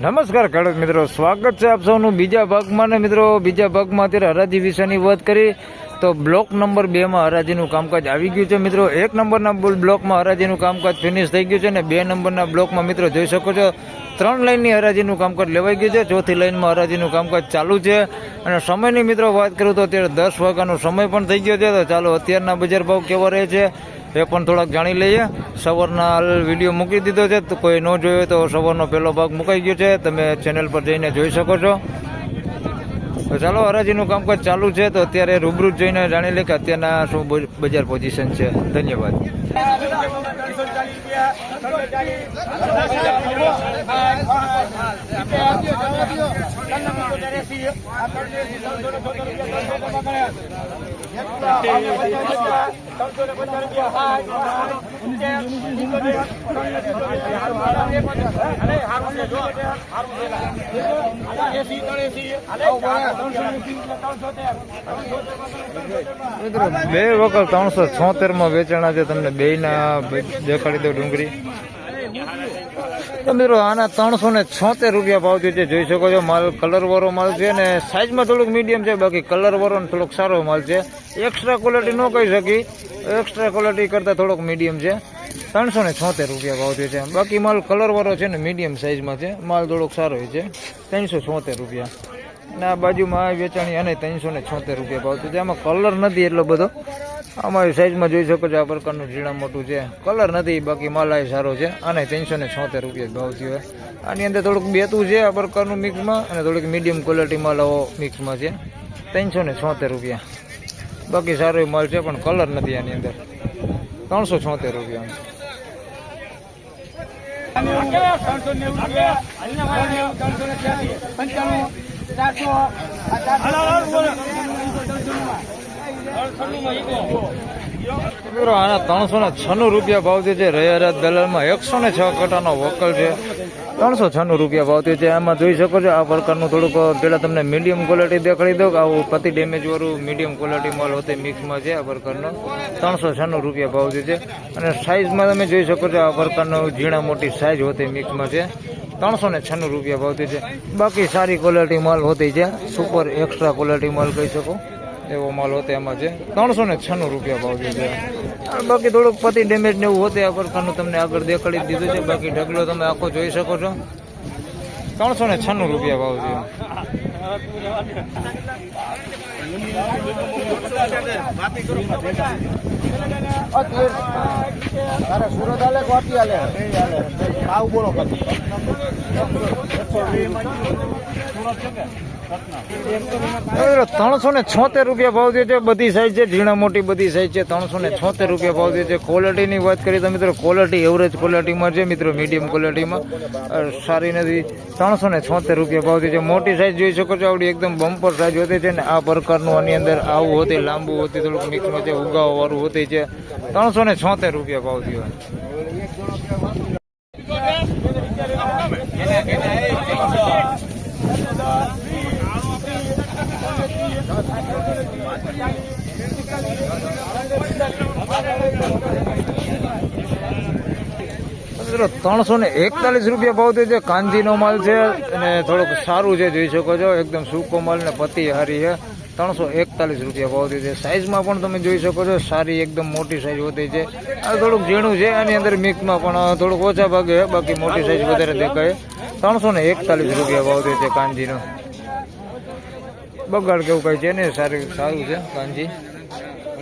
નમસ્કાર ખેડૂત મિત્રો, સ્વાગત છે આપ સૌનું બીજા ભાગમાં. ને મિત્રો, બીજા ભાગમાં અત્યારે હરાજી વિશેની વાત કરી, તો બ્લોક નંબર બેમાં હરાજીનું કામકાજ આવી ગયું છે. મિત્રો, એક નંબરના બ્લોકમાં હરાજીનું કામકાજ ફિનિશ થઈ ગયું છે અને બે નંબરના બ્લોકમાં મિત્રો જોઈ શકો છો, ત્રણ લાઇનની હરાજીનું કામકાજ લેવાઈ ગયું છે. ચોથી લાઇનમાં હરાજીનું કામકાજ ચાલુ છે. અને સમયની મિત્રો વાત કરું તો અત્યારે દસ વાગ્યાનો સમય પણ થઈ ગયો છે. તો ચાલો, અત્યારના બજાર ભાવ કેવા રહે છે? એ પણ થોડાક જાણી લઈએ. સવારના વીડિયો મૂકી દીધો છે. તો કોઈ ન જોયો તો સવારનો પહેલો ભાગ મુકાઈ ગયો છે. તમે ચેનલ પર જઈને જોઈ શકો છો. તો ચાલો, હરાજીનું કામકાજ ચાલુ છે. તો અત્યારે રૂબરૂ જઈને જાણી લે કે અત્યારના શું બજાર પોઝિશન છે. ધન્યવાદ. મિત્રો બે વખત ત્રણસો છોતેરમાં વેચાણા છે તમને બે ના દેખાડી દો ડુંગળી. તો મિત્રો, આના ત્રણસો ને છોતેર રૂપિયા ભાવ છે જોઈ શકો છો, માલ કલર વાળો માલ છે ને સાઈઝમાં થોડુંક મીડિયમ છે, બાકી કલર વાળો ને થોડોક સારો માલ છે. એક્સ્ટ્રા ક્વોલિટી ન કહી શકી એક્સ્ટ્રા ક્વોલિટી કરતાં થોડોક મીડિયમ છે. ત્રણસો ને છોતેર રૂપિયા ભાવ છે બાકી માલ કલર વાળો છે ને મીડિયમ સાઇઝમાં છે, માલ થોડોક સારો છે, ત્રણસો છોતેર રૂપિયા. અને આ બાજુમાં વેચાણી અને ત્રણસો ને છોતેર રૂપિયા ભાવ છે આમાં કલર નથી એટલો બધો. અમારી સાઈઝમાં જોઈ શકો છો આ પ્રકારનું ઝીણા મોટું છે. કલર નથી, બાકી માલા આ સારો છે. અને ત્રણસો ને છોતેર રૂપિયા ભાવ થયો આની અંદર થોડુંક બેતું છે આ પ્રકારનું મિક્સમાં અને થોડીક મીડિયમ ક્વોલિટી માલાઓ મિક્સમાં છે. ત્રણસો ને છોતેર રૂપિયા. બાકી સારો માલ છે, પણ કલર નથી આની અંદર. ત્રણસો છોતેર રૂપિયા. મિત્રો, આના ત્રણસો ને છન્નું રૂપિયા ભાવતી છે રૈયારાત દલાલમાં એકસો ને છ કટાનો વકલ છે. ત્રણસો છન્નું રૂપિયા ભાવતી છે આમાં જોઈ શકો છો, આ પ્રકારનું થોડુંક પેલા તમને મીડિયમ ક્વોલિટી દેખાડી દઉં, આવું પતિ ડેમેજ વાળું મીડિયમ ક્વોલિટી માલ હોતે મિક્સમાં છે આ પ્રકારનો. ત્રણસો છન્નું રૂપિયા ભાવતી છે અને સાઇઝમાં તમે જોઈ શકો છો, આ પ્રકારનો ઝીણા મોટી સાઇઝ હોતે મિક્સમાં છે. ત્રણસો ને છન્નું રૂપિયા ભાવતી છે બાકી સારી ક્વોલિટી માલ હોતી છે સુપર એક્સ્ટ્રા ક્વોલિટી માલ કહી શકો. એવો માલ હોતે એમાં છે ત્રણસો ને છન્નું રૂપિયા ભાવ છે બાકી થોડુંક પતિ ડેમેજ ને એવું હોતે આ પ્રકારનું તમને આગળ દેખાડી દીધું છે. બાકી ઢગલો તમે આખો જોઈ શકો છો. ત્રણસો ને છન્નું રૂપિયા ભાવ છે. બોલો ત્રણસો ને છોતેર રૂપિયા ભાવ થયો છે બધી સાઈઝ છે, ઝીણા મોટી બધી સાઈઝ છે, ત્રણસો ને છોતેર રૂપિયા ભાવ થયો છે ક્વોલિટીની વાત કરીએ તો મિત્રો ક્વોલિટી એવરેજ ક્વોલિટીમાં છે મિત્રો મીડિયમ ક્વોલિટીમાં સારી નથી. ત્રણસો ને છોતેર રૂપિયા ભાવ થયો છે મોટી સાઈઝ જોઈ શકો છો, આવડી એકદમ બમ્પર સાઈઝ હોતી છે ને આ પ્રકારનું આની અંદર આવું હોતી, લાંબુ હોતી, થોડુંક મિક્સમાં છે, ઉગાવાવાળું હોતી છે. ત્રણસો ને છોતેર રૂપિયા ભાવ થયો. ત્રણસો ને એકતાલીસ રૂપિયા ભાવ થયો છે. કાંજીનો માલ છે અને થોડુંક સારું છે, જોઈ શકો છો. એકદમ સૂકો માલ ને પતિ હારી છે. ત્રણસો એકતાલીસ રૂપિયા ભાવ થયો છે. સાઈઝમાં પણ તમે જોઈ શકો છો, સારી એકદમ મોટી સાઈઝ હોતી છે. આ થોડુંક ઝીણું છે, આની અંદર મિક્સમાં પણ થોડુંક ઓછા ભાગે બાકી મોટી સાઈઝ વધારે દેખાય ત્રણસો ને એકતાલીસ રૂપિયા ભાવ થયો છે કાંજીનો. બગાડ કેવું કઈ છે ને? સારું સારું છે કાંજી.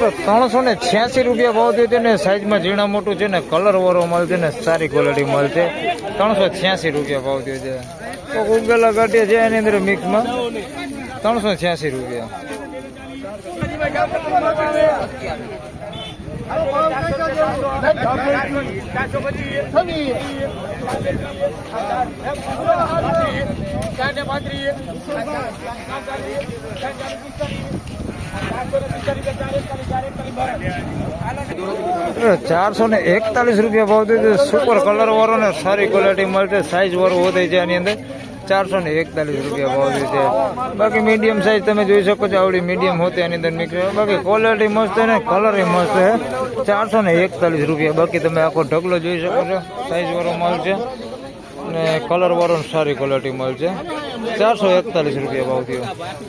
મિત્રો ત્રણસો ને છ્યાસી રૂપિયા ભાવ થયો ને સાઈઝમાં ઝીણા મોટું છે ને કલર વાળો મળશે ને સારી ક્વોલિટી મળશે ત્રણસો છ્યાસી રૂપિયા ભાવ થયો છે. ઉગેલા ગાંઠિયા છે એની અંદર મિક્સમાં ત્રણસો છ્યાસી રૂપિયા. ચારસો ને એકતાલીસ રૂપિયા ભાવ છે. સુપર કલર વાળો ને સારી ક્વોલિટી મળશે સાઈઝ વાળો વધે છે આની અંદર. ચારસો ને એકતાલીસ રૂપિયા ભાવ છે. બાકી મીડિયમ સાઈઝ તમે જોઈ શકો છો, આવડી મીડિયમ હોતી આની અંદર નીકળે. બાકી ક્વોલિટી મસ્ત ને કલર મસ્ત છે. ચારસો ને એકતાલીસ રૂપિયા. બાકી તમે આખો ઢગલો જોઈ શકો છો. સાઈઝ વાળો માલ છે. કલર વાળો સારી ક્વોલિટી મળશે ચારસો એકતાલીસ રૂપિયા ભાવ થયો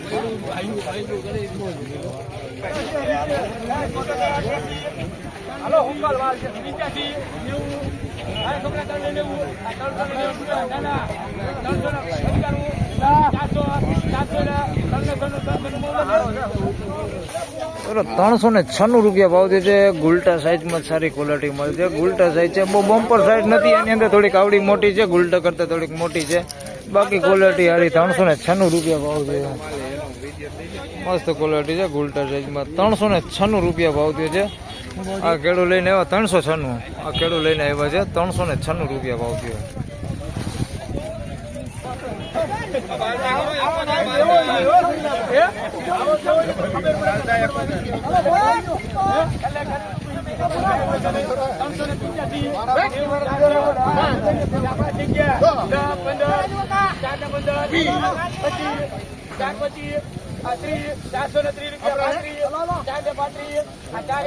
છે ત્રણસો ને છન્નું રૂપિયા ભાવ છે. ગુલટા સાઈઝમાં સારી ક્વોલિટી મળશે ગુલટા સાઈઝ છે. બહુ બમ્પર સાઈઝ નથી. એની અંદર થોડીક આવડી મોટી છે. ગુલટા કરતાં થોડીક મોટી છે. બાકી ક્વોલિટી હારી ત્રણસો ને છન્નું રૂપિયા ભાવ છે. મસ્ત ક્વોલિટી છે ગુલટા સાઈઝમાં ત્રણસો ને છન્નું રૂપિયા ભાવ થયો છે. આ કેળું લઈને આવ્યા ત્રણસો છન્નું. આ કેળું લઈને આવ્યા છે. ત્રણસો ને છન્નું રૂપિયા ભાવ થયો પંદર પંદર પચીસ ચારસો ને ત્રીસ રૂપિયા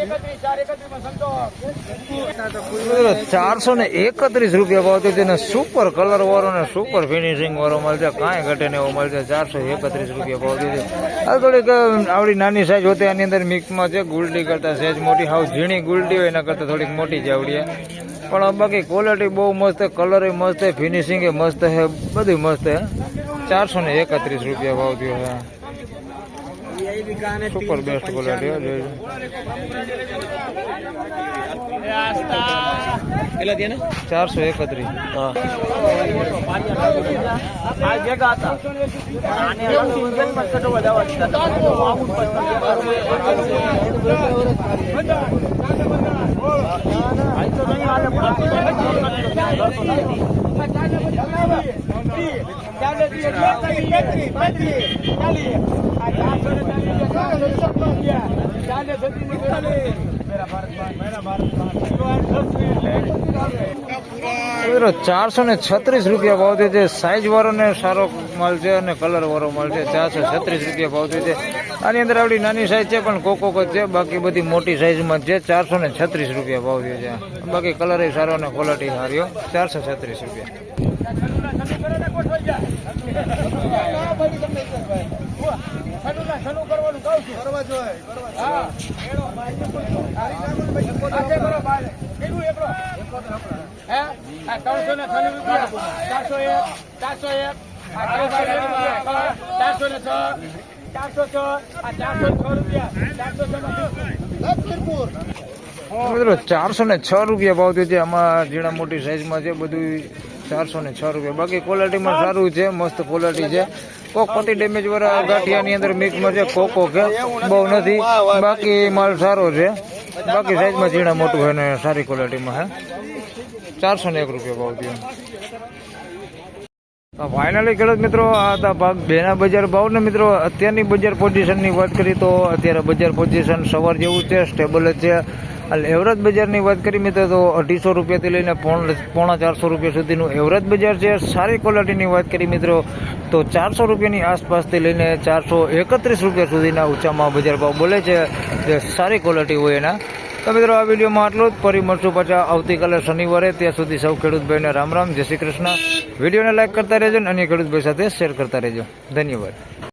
એકત્રીસ ચારસો ને રૂપિયા ભાવ થયો તેને સુપર કલર વાળો ને સુપર ફિનિશિંગ વાળો મળશે. કાંઈ ઘટે ને એવો મળશે. ચારસો એકત્રીસ રૂપિયા ભાવ થયો આ થોડીક આવડી નાની સાઈઝ હોતી આની અંદર મિક્સમાં છે. ગુલડી કરતા સહેજ મોટી. હાવ ઝીણી ગુલડી હોય એના કરતાં થોડીક મોટી જ આવડી છે. પણ બાકી ક્વોલિટી બહુ મસ્ત છે કલર મસ્ત છે ફિનિશિંગ એ મસ્ત છે બધું મસ્ત છે ચારસો ને એકત્રીસ રૂપિયા ભાવ થયો છે. સુપર બેસ્ટ ક્વોલિટી જોઈ ચારસો એકત્રીસ. હા. મિત્રો, ચારસો ને છત્રીસ રૂપિયા ભાવ છે. સાઈઝ વાળો ને સારો છે અને કલર વાળો માલ ચારસો છત્રીસ રૂપિયા ભાવ છે. આની અંદર આવડી નાની સાઈઝ છે, પણ કોકો જ છે. બાકી બધી મોટી સાઈઝમાં છે. ચારસો ને છત્રીસ રૂપિયા ભાવ છે. બાકી કલર સારો અને ક્વોલિટી સારી ચારસો છત્રીસ રૂપિયા. ચારસો ને છ, રૂપિયા. ચારસો છ ભાવ થયો છે આમાં ઝીણા મોટી સાઈઝમાં છે બધું ચારસો ને છ રૂપિયા. બાકી ક્વોલિટીમાં સારું છે, મસ્ત ક્વોલિટી છે. કોક પતિ ડેમેજ વાળા ગાંઠિયાની અંદર મિક્સમાં છે, કોકો કે બહુ નથી. બાકી માલ સારો છે. બાકી સાઈઝમાં ઝીણા મોટું હોય ને સારી ક્વોલિટીમાં હે. ચારસો ને એક રૂપિયા ભાવ થયો. ફાઇનલી ખેડૂત મિત્રો, આ હતા ભાગ બેના બજાર ભાવ. ને મિત્રો, અત્યારની બજાર પોઝિશનની વાત કરી તો અત્યારે બજાર પોઝિશન સવાર જેવું છે સ્ટેબલ જ છે. એવરેજ બજારની વાત કરી મિત્રો, તો અઢીસો રૂપિયાથી લઈને પોણ- ચારસો રૂપિયા સુધીનું એવરેજ બજાર છે. સારી ક્વોલિટીની વાત કરી મિત્રો, તો ચારસો રૂપિયાની આસપાસથી લઈને ચારસો એકત્રીસ રૂપિયા સુધીના ઊંચામાં બજાર ભાવ બોલે છે. જે સારી ક્વોલિટી હોય એના. તો મિત્રો, આ વિડીયોમાં આટલું જ. ફરી મળશું પાછા આવતીકાલે શનિવારે. ત્યાં સુધી સૌ ખેડૂતભાઈને રામ રામ જય શ્રી કૃષ્ણ. વિડીયોને લાઇક કરતા રહેજો અને અન્ય ખેડૂતભાઈ સાથે શેર કરતા રહેજો. ધન્યવાદ.